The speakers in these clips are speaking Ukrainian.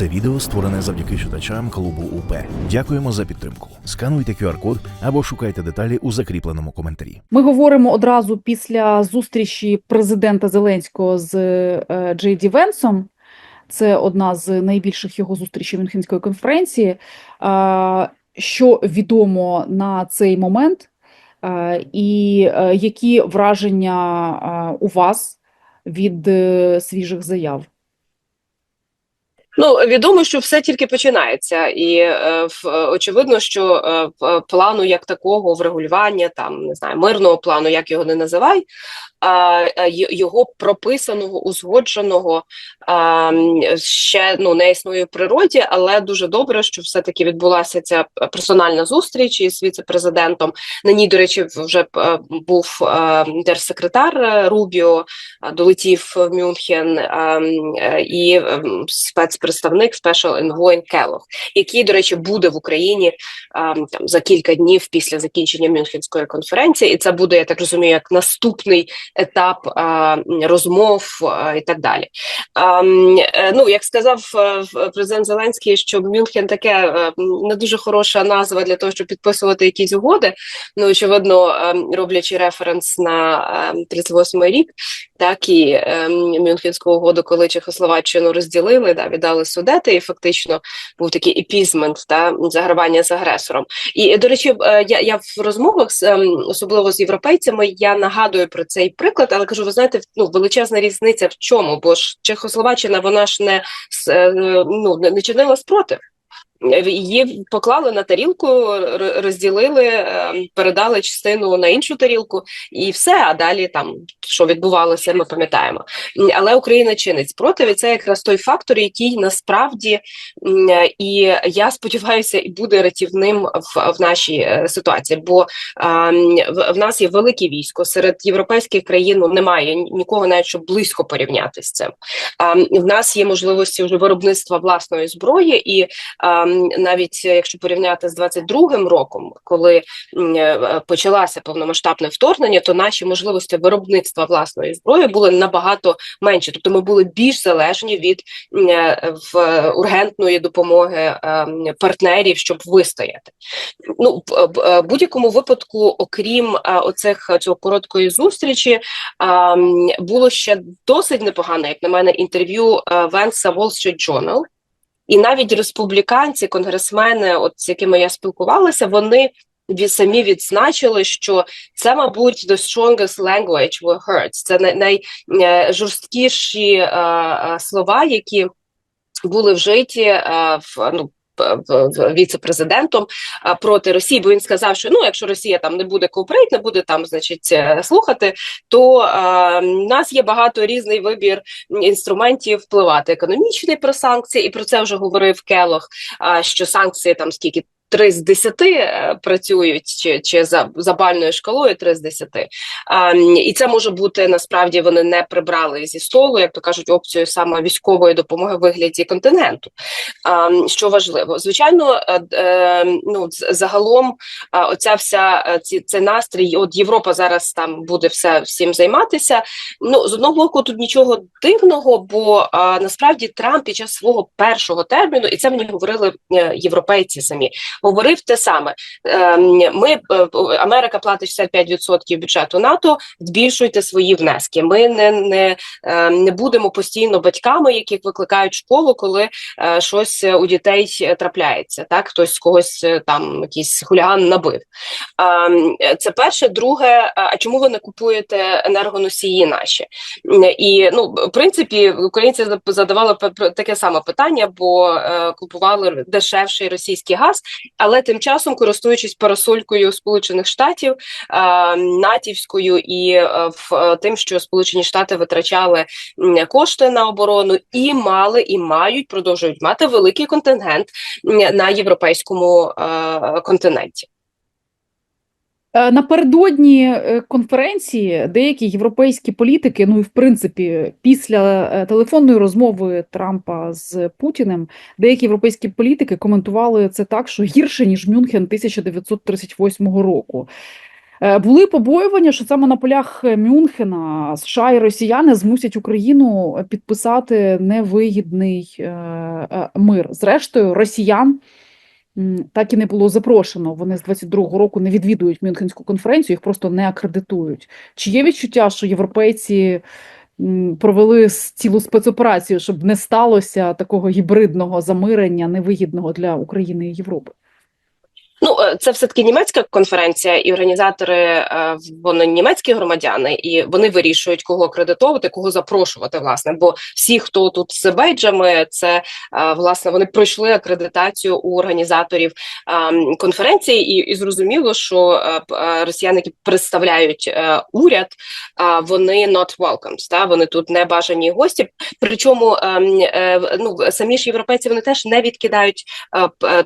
Це відео створене завдяки читачам клубу УП. Дякуємо за підтримку. Скануйте QR-код або шукайте деталі у закріпленому коментарі. Ми говоримо одразу після зустрічі президента Зеленського з е, Джей Ді Венсом. Це одна з найбільших його зустрічей Мюнхенської конференції. Е, Що відомо на цей момент, Е, і які враження у вас від свіжих заяв? Ну, відомо, що все тільки починається, і е, е, очевидно, що е, плану як такого врегулювання, там не знаю, мирного плану, як його не називай, е, його прописаного, узгодженого м, ще ну не існує в природі, але дуже добре, що все-таки відбулася ця персональна зустріч із віце-президентом. На ній, до речі, вже е, був е, держсекретар е, Рубіо, долетів в Мюнхен а, е, і ем, спецпредставник Special Envoy Келлог, який, до речі, буде в Україні там за кілька днів після закінчення Мюнхенської конференції, і це буде, я так розумію, як наступний етап розмов і так далі. Е, ну, як сказав е, президент Зеленський, що Мюнхен таке е, не дуже хороша назва для того, щоб підписувати якісь угоди. Ну, очевидно, роблячи референс на е, 38-й рік, так і Мюнхенську угоду, коли Чехословаччину розділили, да, віддали судети, і фактично був такий епізмент та загравання з агресором. І до речі, е, я, я в розмовах з ем, особливо з європейцями, я нагадую про цей приклад, але кажу, ви знаєте, ну величезна різниця в чому? Бо ж Чехословаччина вона ж не е, ну не чинила спротив. Її поклали на тарілку, розділили, е, передали частину на іншу тарілку, і все. А далі там що відбувалося, ми пам'ятаємо. Але Україна чинить спротив, і це якраз той фактор, який насправді і я сподіваюся, і буде рятівним в, в нашій е, ситуації. Бо а, в, в нас є велике військо серед європейських країн. Ну, немає нікого, навіть щоб близько порівняти з цим. А, в нас є можливості вже виробництва власної зброї, і а, навіть е, якщо порівняти з 22-м роком, коли е, почалося повномасштабне вторгнення, то наші можливості виробництва власної зброї були набагато менші. Тобто ми були більш залежні від е, в ургентної допомоги е, партнерів, щоб вистояти. Ну в будь-якому випадку, окрім оцих цього короткої зустрічі, а, було ще досить непогане, як на мене, інтерв'ю Венса Wall Street Journal. І навіть республіканці, конгресмени, от з якими я спілкувалася, вони самі відзначили, що це, мабуть, the strongest language we heard. Це най, найжорсткіші е, е, слова, які були вжиті е, в ну. Віце-президентом проти Росії, бо він сказав, що ну, якщо Росія там не буде кооперейт, не буде там, значить, е, слухати, то в нас є багато різний вибір інструментів впливати. Економічний про санкції, і про це вже говорив Келох. А що санкції там скільки. Три з десяти е, працюють чи, чи за, за бальною шкалою три з десяти. А, і це може бути насправді вони не прибрали зі столу, як то кажуть, опцію саме військової допомоги в вигляді континенту. А, що важливо, звичайно, е, е, ну загалом оця вся ці цей настрій. От Європа зараз там буде все всім займатися. Ну з одного боку, тут нічого дивного, бо а, насправді Трамп під час свого першого терміну, і це мені говорили європейці самі, говорив те саме. Ем, Ми е, Америка платить 65% бюджету НАТО. Збільшуйте свої внески. Ми не, не, е, не будемо постійно батьками, яких викликають школу, коли е, щось у дітей трапляється. Так, хтось когось е, там якийсь хуліган набив. Ем, Це перше. Друге, а чому ви не купуєте енергоносії наші? І ну, в принципі, українці задавали таке саме питання, бо е, купували дешевший російський газ, але тим часом, користуючись парасолькою Сполучених Штатів, е, натівською і е, в е, тим, що Сполучені Штати витрачали кошти на оборону, і мали і мають продовжують мати великий контингент на європейському е, континенті. Е, Напередодні е, конференції деякі європейські політики, ну і в принципі, після е, телефонної розмови Трампа з Путіним, деякі європейські політики коментували це так, що гірше ніж Мюнхен 1938 року. Були побоювання, що саме на полях Мюнхена США і росіяни змусять Україну підписати невигідний мир. Зрештою, росіян так і не було запрошено. Вони з 22-го року не відвідують Мюнхенську конференцію, їх просто не акредитують. Чи є відчуття, що європейці провели цілу спецоперацію, щоб не сталося такого гібридного замирення, невигідного для України і Європи? Ну, е, це все таки німецька конференція, і організатори е, вони німецькі громадяни, і вони вирішують, кого акредитовувати, кого запрошувати. Власне, бо всі, хто тут з бейджами, це е, власне вони пройшли акредитацію у організаторів конференції, і, і зрозуміло, що росіяни, які представляють уряд, вони not welcomes, та вони тут не бажані гості. Причому ну самі ж європейці вони теж не відкидають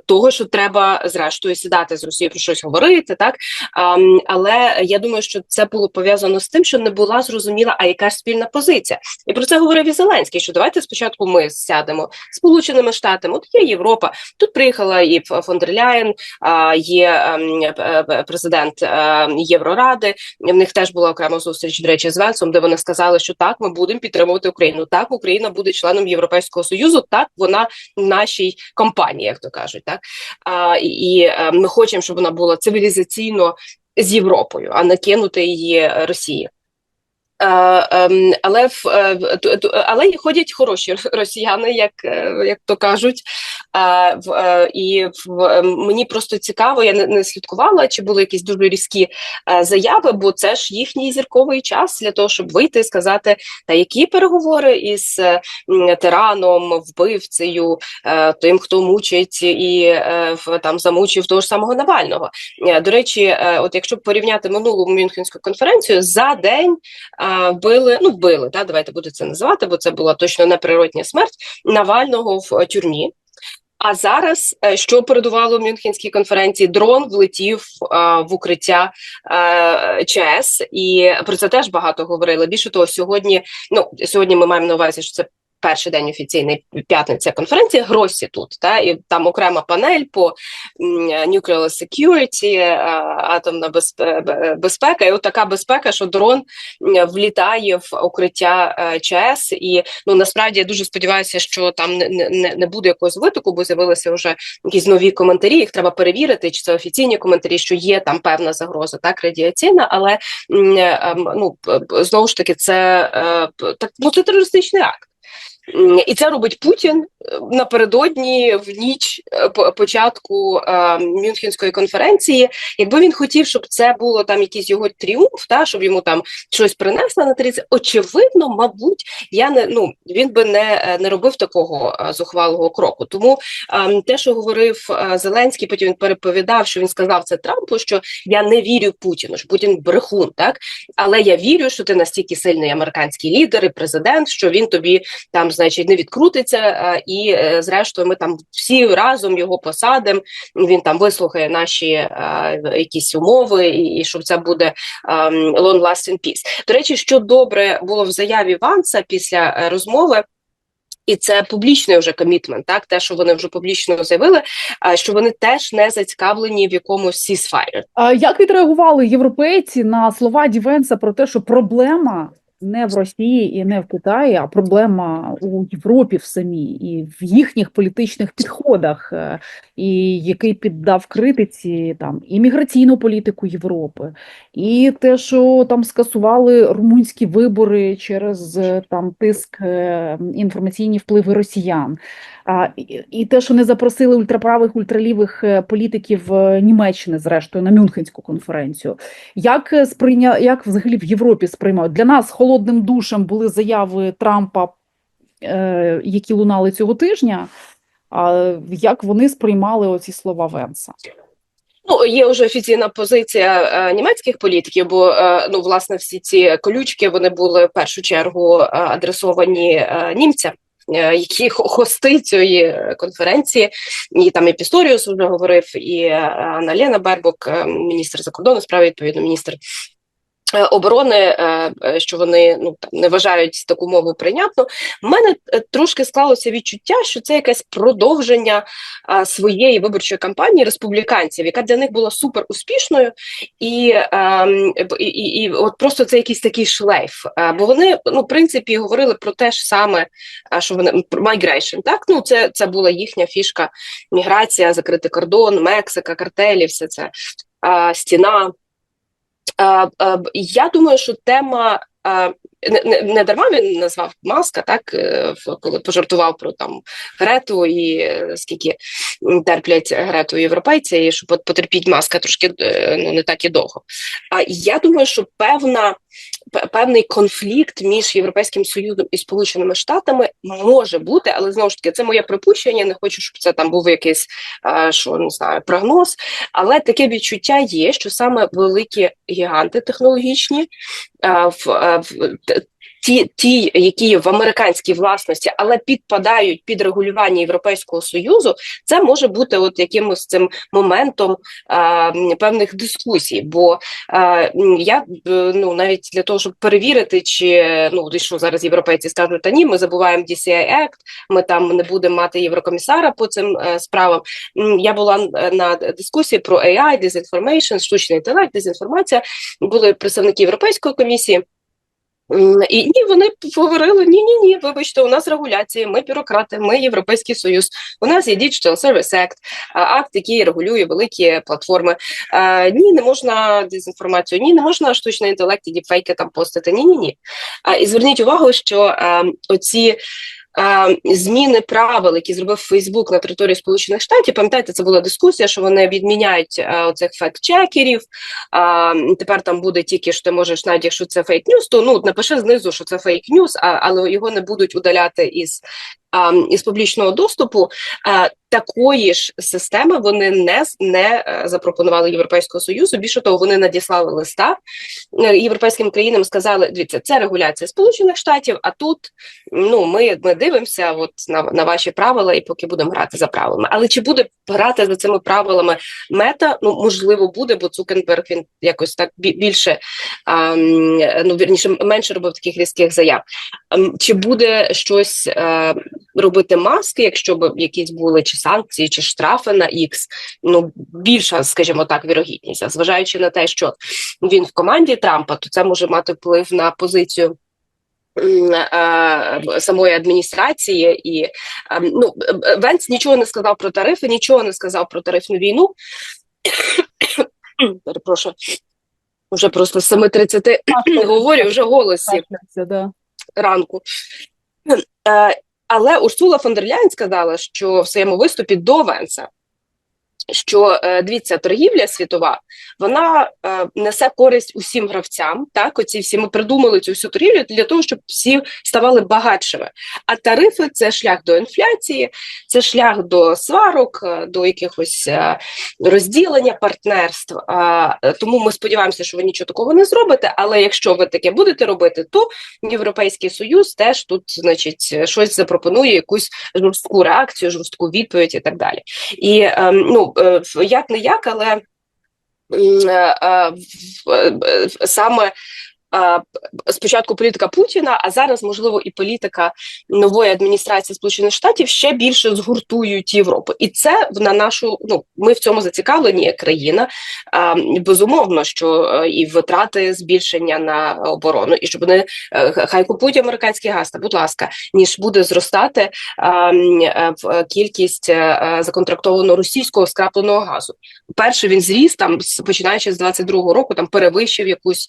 того, що треба зрештою сідати з Росією про щось говорити, так Ам, але я думаю, що це було пов'язано з тим, що не була зрозуміла, а яка спільна позиція. І про це говорив і Зеленський. Що давайте спочатку ми сядемо Сполученими Штатами. От є Європа. Тут приїхала і фон дер Ляєн, а, є ем, е, е, президент е, Євроради. В них теж була окрема зустріч, до речі, з Венсом, де вони сказали, що так, ми будемо підтримувати Україну. Так, Україна буде членом Європейського союзу. Так, вона в нашій компанії, як то кажуть, так а, і, і е, ми хочемо, щоб вона була цивілізаційно з Європою, а не кинути її Росії. Е, ем, але в е, але ходять хороші росіяни, як, е, як то кажуть. І в, е, мені просто цікаво, я не, не слідкувала, чи були якісь дуже різкі заяви, бо це ж їхній зірковий час для того, щоб вийти і сказати, та які переговори із тираном, вбивцею, тим, хто мучить і там замучив того ж самого Навального. До речі, от якщо порівняти минулу Мюнхенську конференцію, за день е, вбили, ну вбили, та давайте буде це називати, бо це була точно неприродня смерть Навального в е, тюрмі. А зараз, е, що передувало Мюнхенській конференції, дрон влетів а, в укриття а, ЧАЕС, і про це теж багато говорили. Більше того, сьогодні, ну сьогодні ми маємо на увазі, що це перший день офіційний п'ятниця конференції. Гросі тут та і там окрема панель по nuclear security, е, атомна безпека. І от така безпека, що дрон влітає в укриття е, ЧАЕС, і ну насправді я дуже сподіваюся, що там не, не, не буде якогось витоку, бо з'явилися вже якісь нові коментарі. Їх треба перевірити, чи це офіційні коментарі, що є там певна загроза, так радіаційна, але е, ем, ну знову ж таки, це е, так ну це терористичний акт. І це робить Путін е, напередодні в ніч е, початку е, Мюнхенської конференції. Якби він хотів, щоб це було там якийсь його тріумф, та щоб йому там щось принесли на 30, очевидно, мабуть, я не ну він би не, е, не робив такого е, зухвалого кроку. Тому е, те, що говорив е, Зеленський, потім він переповідав, що він сказав це Трампу, що я не вірю Путіну, що Путін брехун, так але я вірю, що ти настільки сильний американський лідер і президент, що він тобі там, значить, не відкрутиться, е, і е, зрештою ми там всі разом його посадимо. Він там вислухає наші е, якісь умови, і, що це буде ем, long lasting peace. До речі, що добре було в заяві Ванса після розмови. І це публічний вже комітмент, так те, що вони вже публічно заявили, що вони теж не зацікавлені в якомусь. А Як відреагували європейці на слова Дівенса про те, що проблема не в Росії і не в Китаї, а проблема у Європі в самій і в їхніх політичних підходах, е, і який піддав критиці там і міграційну політику Європи, і те, що там скасували румунські вибори через е, там тиск е, інформаційні впливи росіян. А, і, те, що не запросили ультраправих, ультралівих політиків Німеччини, зрештою, на Мюнхенську конференцію. Як сприйня... як взагалі в Європі сприймають? Для нас холодним душем були заяви Трампа, е, які лунали цього тижня. Як вони сприймали оці слова Венса? Ну, є вже офіційна позиція е, німецьких політиків, бо е, ну власне всі ці колючки вони були в першу чергу е, адресовані е, німцям. е, Які хости цієї конференції, і там і Пісторіус вже говорив, і е, Анна Лена Бербок, е, міністр закордонних справ, відповідно, міністр оборони, е, е, що вони ну там не вважають таку мову прийнятно. В мене е, трошки склалося відчуття, що це якесь продовження е, своєї виборчої кампанії республіканців, яка для них була супер успішною, і, ем, і, і, от просто це якийсь такий шлейф. Е, Бо вони, ну, в принципі, говорили про те ж саме, е, що вони про migration, так? Ну, це, це була їхня фішка міграція, закритий кордон, Мексика, картелі, все це е, стіна. Я думаю, що тема. Не, не, не дарма він назвав маска, так е, коли пожартував про там Грету і е, скільки терплять Грету європейці, і що потерпіть маска трошки е, ну не так і довго. А я думаю, що певна пе- певний конфлікт між Європейським Союзом і Сполученими Штатами може бути, але знову ж таки, це моє припущення. Не хочу, щоб це там був якийсь що не знаю, прогноз. Але таке відчуття є, що саме великі гіганти технологічні в, в ті, ті, які в американській власності, але підпадають під регулювання Європейського союзу, це може бути от якимось цим моментом е, певних дискусій. Бо е, я ну навіть для того, щоб перевірити, чи ну що зараз європейці скажуть, та ні, ми забуваємо DCI Act, ми там не будемо мати єврокомісара по цим е, справам. Я була е, на дискусії про AI, дезінформейшн, штучний інтелект, дезінформація. Були представники Європейської комісії. І ні, вони говорили: ні, ні, ні, вибачте, у нас регуляції, ми бюрократи, ми Європейський Союз. У нас є Digital Service Act, акт, який регулює великі платформи. Ні, не можна дезінформацію, ні, не можна штучний інтелект і діпфейки там постити. Ні, ні, ні. І зверніть увагу, що оці. Зміни правил, які зробив Фейсбук на території Сполучених Штатів, пам'ятаєте, це була дискусія, що вони відміняють оцих факт-чекерів. Тепер там буде тільки що ти можеш, навіть якщо це фейк-ньюс, то ну напиши знизу, що це фейк-ньюс, але його не будуть удаляти із, із публічного доступу. Такої ж системи вони не, не е, запропонували Європейського Союзу. Більше того, вони надіслали листа е, європейським країнам, сказали: дивіться, це регуляція Сполучених Штатів, а тут ну ми, ми дивимося от на, на ваші правила, і поки будемо грати за правилами. Але чи буде грати за цими правилами мета? Ну можливо, буде, бо Цукенберг він якось так більше а, ну вірніше менше робив таких різких заяв. Ем, Чи буде щось е, робити маски, якщо б якісь були чи санкції, чи штрафи на X, ну більша, скажімо так, вірогідність, А зважаючи на те, що він в команді Трампа, то це може мати вплив на позицію. е, Самої адміністрації і ем, ну е, Венс нічого не сказав про тарифи, нічого не сказав про тарифну війну. Перепрошую, вже просто з 7.30 говорю, вже голосі ранку. Але Урсула фон дер Ляйн сказала, що в своєму виступі до Венса, що е, дивіться, торгівля світова вона е, несе користь усім гравцям. Так, оці всі ми придумали цю всю торгівлю для того, щоб всі ставали багатшими. А тарифи це шлях до інфляції, це шлях до сварок, е, до якихось розділення партнерств. Тому ми сподіваємося, що ви нічого такого не зробите. Але якщо ви таке будете робити, то Європейський Союз теж тут, значить, щось запропонує, якусь жорстку реакцію, жорстку відповідь і так далі. І ем, ну як не як, але е, е, е, саме. Спочатку політика Путіна, а зараз, можливо, і політика нової адміністрації Сполучених Штатів ще більше згуртують Європу, і це на нашу. Ну ми в цьому зацікавлені як країна. Безумовно, що е, і витрати збільшення на оборону, і щоб вони е, хай купують американський газ, та будь ласка, ніж буде зростати е, кількість законтрактованого російського скрапленого газу. Перше він зріс там, починаючи з 22-го року, там перевищив якусь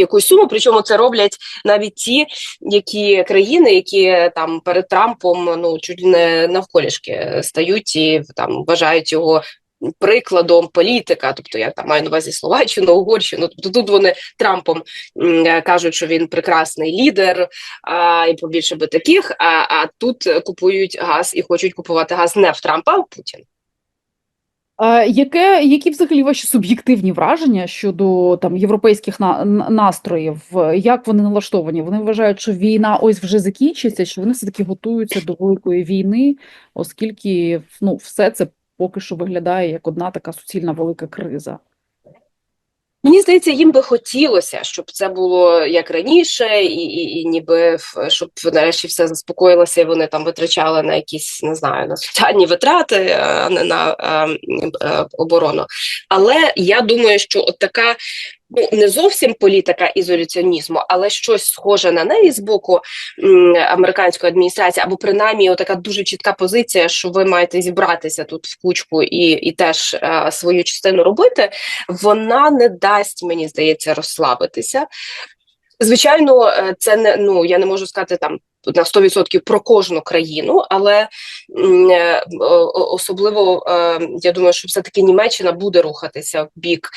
якусь суму. Причому це роблять навіть ті, які країни, які там перед Трампом ну чуть не навколішки стають і там вважають його. Прикладом політика, тобто я там маю на увазі Словаччину, Угорщину. Тобто тут вони Трампом кажуть, що він прекрасний лідер, а, і побільше би таких. А, а тут купують газ і хочуть купувати газ не в Трампа, а в Путіна. Яке, які взагалі ваші суб'єктивні враження щодо там європейських на, настроїв? Як вони налаштовані? Вони вважають, що війна ось вже закінчиться, що вони все-таки готуються до великої війни, оскільки ну, все це поки що виглядає як одна така суцільна велика криза. Мені здається, їм би хотілося, щоб це було як раніше, і, і, і ніби щоб нарешті все заспокоїлося, і вони там витрачали на якісь не знаю на соціальні витрати, а не на а, а, оборону. Але я думаю, що от така. Ну, не зовсім політика ізоляціонізму, але щось схоже на неї з боку американської адміністрації, або принаймні така дуже чітка позиція, що ви маєте зібратися тут в кучку і, і теж е, свою частину робити вона не дасть, мені здається, розслабитися. Звичайно, е, це не ну я не можу сказати там на 100% про кожну країну, але е, особливо е, я думаю, що все-таки Німеччина буде рухатися в бік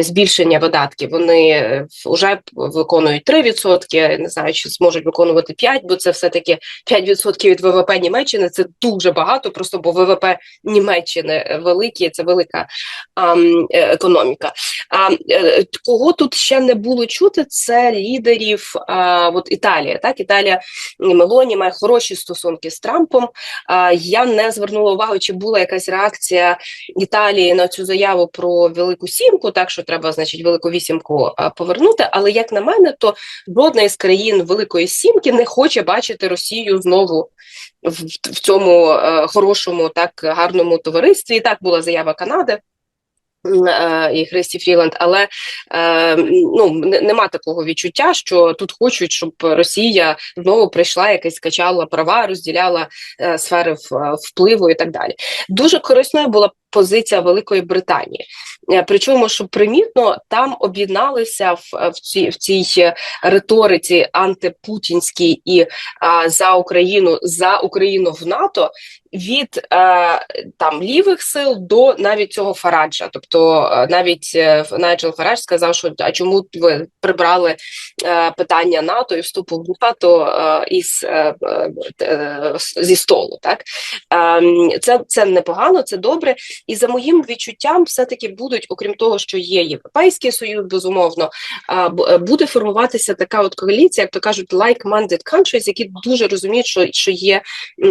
збільшення видатків. Вони вже виконують 3%, я не знаю, чи зможуть виконувати 5%, бо це все-таки 5% від ВВП Німеччини це дуже багато, просто бо ВВП Німеччини великі, це велика е, економіка. А е, кого тут ще не було чути, це лідерів а, от Італія. Так, Італія Мелоні має хороші стосунки з Трампом. Я не звернула увагу, чи була якась реакція Італії на цю заяву про велику сімку, так що треба, значить, велику вісімку повернути. Але як на мене, то жодна із країн Великої Сімки не хоче бачити Росію знову в, в цьому е, хорошому, так гарному товаристві. І так була заява Канади. Е, І Христі Фріланд, але е, ну нема такого відчуття, що тут хочуть, щоб Росія знову прийшла, якась качала права, розділяла е, сфери впливу і так далі. Дуже корисною була позиція Великої Британії. Е, Причому, що примітно, там об'єдналися в, в цій в цій е, риториці антипутінській і а, за Україну за Україну в НАТО від е, там лівих сил до навіть цього Фараджа. Тобто е, навіть е, Найджел Фарадж сказав, що а чому ви прибрали е, питання НАТО і вступу в НАТО е, із е, е, е, зі столу. Так Ем, це, це непогано, це добре. І за моїм відчуттям, все-таки будуть, окрім того, що є Європейський Союз, безумовно, а, е, буде формуватися така от коаліція, як то кажуть, like-minded countries, які дуже розуміють, що, що є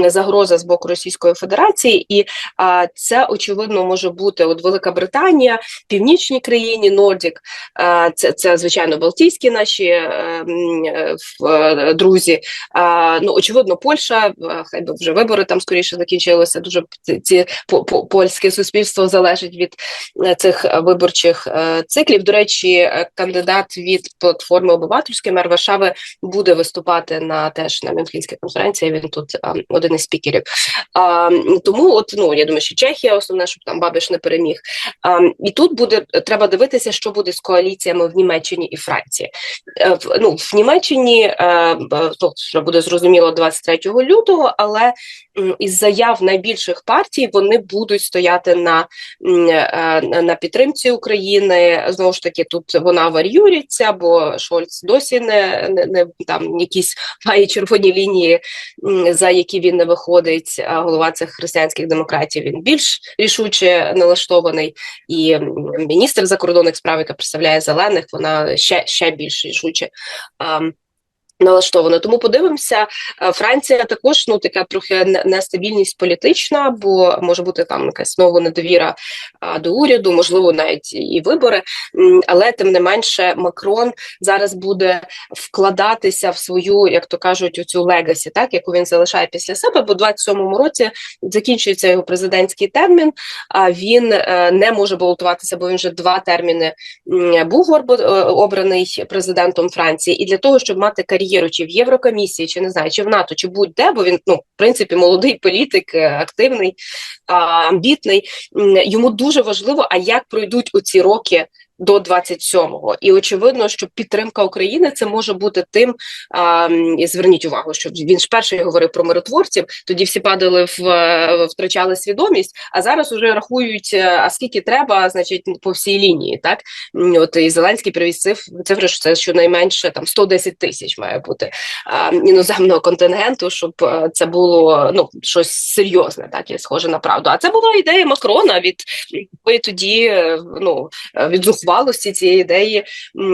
загроза з боку Російської Федерації, і а, це очевидно може бути от Велика Британія, північні країни, Нордік, а, це, це звичайно Балтійські наші м, е, в- е, друзі. А, ну очевидно, Польща, хай би вже вибори там скоріше закінчилися. Дуже ці, по, по, польське суспільство залежить від е, цих е, виборчих е, циклів. До речі, кандидат від платформи обивательської мер Варшави буде виступати на теж на Мюнхенській конференції. Він тут один із спікерів. А, тому, от ну я думаю, що Чехія основне, щоб там Бабиш не переміг. І тут буде треба дивитися, що буде з коаліціями в Німеччині і Франції. Ну, в Німеччині е, б- то буде зрозуміло 23 лютого, але із заяв найбільших партій вони будуть стояти на, е, на- підтримці України. Знову ж таки, тут вона варіюється, бо Шольц досі не, не, не там якісь має червоні лінії, за які він не виходить. Голова цих християнських демократів він більш рішуче налаштований. І міністр закордонних справ, яка представляє зелених, вона ще, ще більш рішуче. Налаштовано, тому подивимося. Е, Франція також ну така трохи нестабільність політична, бо може бути там якась знову недовіра до уряду, можливо, навіть і вибори. Але тим не менше, Макрон зараз буде вкладатися в свою, як то кажуть, оцю легасі, так яку він залишає після себе. Бо в 27-му році закінчується його президентський термін. А він е, не може балотуватися, бо він вже два терміни був е, обраний президентом Франції, і для того, щоб мати кар'єру чи в Єврокомісії, чи не знаю, чи в НАТО, чи будь-де, бо він ну в принципі молодий політик, е, активний, амбітний. Йому дуже важливо, а як пройдуть оці роки. До 27-го. і очевидно, що підтримка України це може бути тим. А, і зверніть увагу, що він ж перший говорив про миротворців. Тоді всі падали в е, втрачали свідомість. А зараз уже рахують, е, а скільки треба, значить, по всій лінії. Так от і Зеленський привіз циф, цифри, що це щонайменше там 110 тисяч має бути а, іноземного контингенту, щоб е, це було ну щось серйозне, так і схоже на правду. А це була ідея Макрона від тоді ну від зухвалості цієї ідеї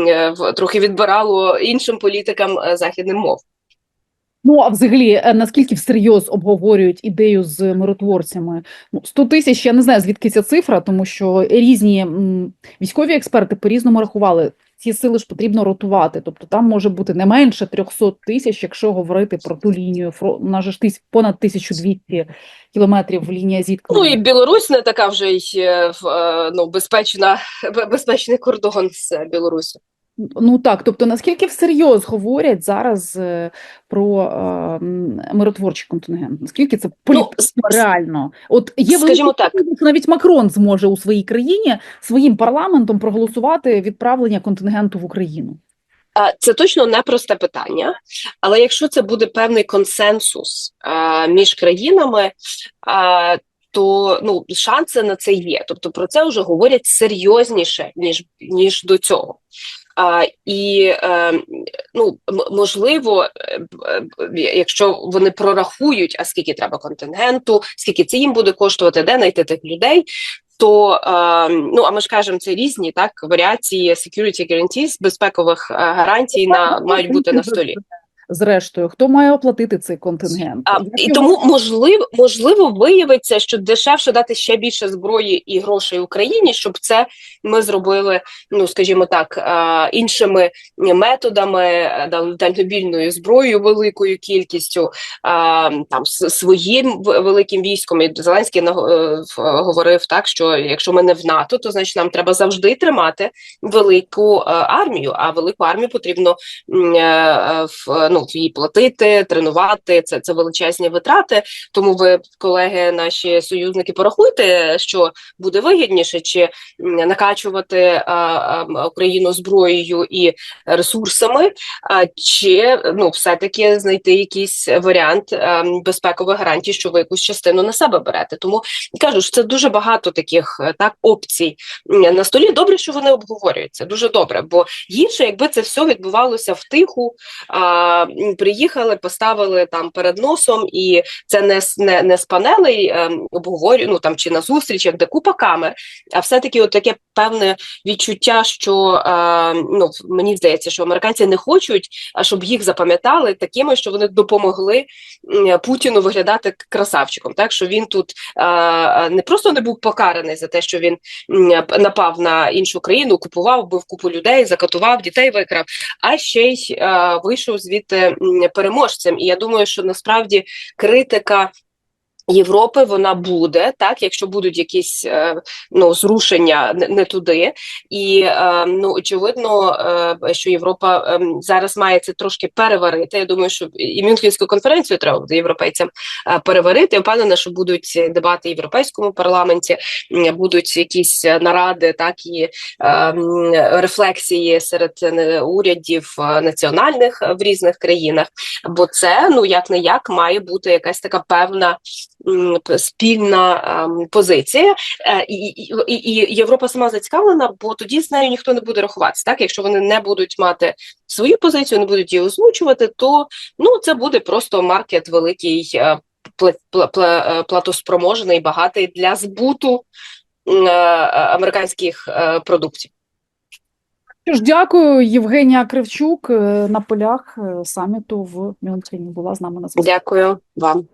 е, трохи відбирало іншим політикам західних західним мов. Ну, а взагалі, е, наскільки всерйоз обговорюють ідею з миротворцями? Ну, 100 тисяч, я не знаю, звідки ця цифра, тому що різні військові експерти по-різному рахували. Ці сили ж потрібно ротувати, тобто там може бути не менше 300 тисяч, якщо говорити про ту лінію. У нас ж тис- понад 1200 кілометрів лінія Ну і Білорусь не така вже й е, е, ну, безпечна, безпечний кордон з Білорусі. Ну так, тобто наскільки всерйоз говорять зараз е, про е, миротворчий контингент? Наскільки це політично с- реально? От є скажімо так. навіть Макрон зможе у своїй країні своїм парламентом проголосувати відправлення контингенту в Україну. Це точно непросте питання, але якщо це буде певний консенсус а, між країнами, а, то ну, шанси на це є. Тобто про це вже говорять серйозніше, ніж, ніж до цього. І е, ну, можливо, е, е, якщо вони прорахують, а скільки треба контингенту, скільки це їм буде коштувати, де знайти тих людей, то ну а ми ж кажемо, це різні так варіації security guarantees, безпекових гарантій на мають бути на столі. Зрештою, хто має оплатити цей контингент? А, Як і його- тому можливо, можливо, виявиться, що дешевше дати ще більше зброї і грошей Україні, щоб це ми зробили, ну скажімо так, іншими методами, дальнобільною зброєю, великою кількістю, там своїм великим військом. І Зеленський е, говорив так, що якщо ми не в НАТО, то значить нам треба завжди тримати велику е, армію. А велику армію потрібно м, е, в ну в її платити, тренувати. Це це величезні витрати. Тому ви, колеги, наші союзники, порахуйте, що буде вигідніше, чи накачувати а, а, Україну зброєю і ресурсами, а, чи ну все-таки знайти якийсь варіант а, безпекових гарантій, що ви якусь частину на себе берете. Тому кажу, що це дуже багато таких е, так опцій на столі. Добре, що вони обговорюються. Дуже добре, бо гірше, якби це все відбувалося втиху. А, м, приїхали, поставили там перед носом, і це не не, не з панелей ем, обговорю, ну там чи на зустрічах, де купа камер, а все-таки от таке певне відчуття, що е, ну мені здається, що американці не хочуть, а щоб їх запам'ятали такими, що вони допомогли Путіну виглядати красавчиком. Так що він тут е, е, не просто не був покараний за те, що він напав на іншу країну, купував, бив купу людей, закатував, дітей викрав, а ще й е, вийшов звідти переможцем. І я думаю, що насправді критика. Європи вона буде так, якщо будуть якісь е, ну зрушення не, туди, і е, ну очевидно, е, що Європа е, зараз має це трошки переварити. Я думаю, що і Мюнхенську конференцію треба буде європейцям переварити. Я впевнена, що будуть дебати в європейському парламенті, будуть якісь наради, так і е, рефлексії серед урядів національних в різних країнах. Бо це ну як не як має бути якась така певна спільна ем, позиція, Е, і, і, і, Європа сама зацікавлена, бо тоді з нею ніхто не буде рахуватися. Так, якщо вони не будуть мати свою позицію, не будуть її озвучувати, то ну це буде просто маркет великий. е, е, платоспроможний, багатий для збуту американських продуктів. Що ж, дякую, Євгенія Кривчук на полях саміту в Мюнхені була з нами на зв'язку. Дякую вам.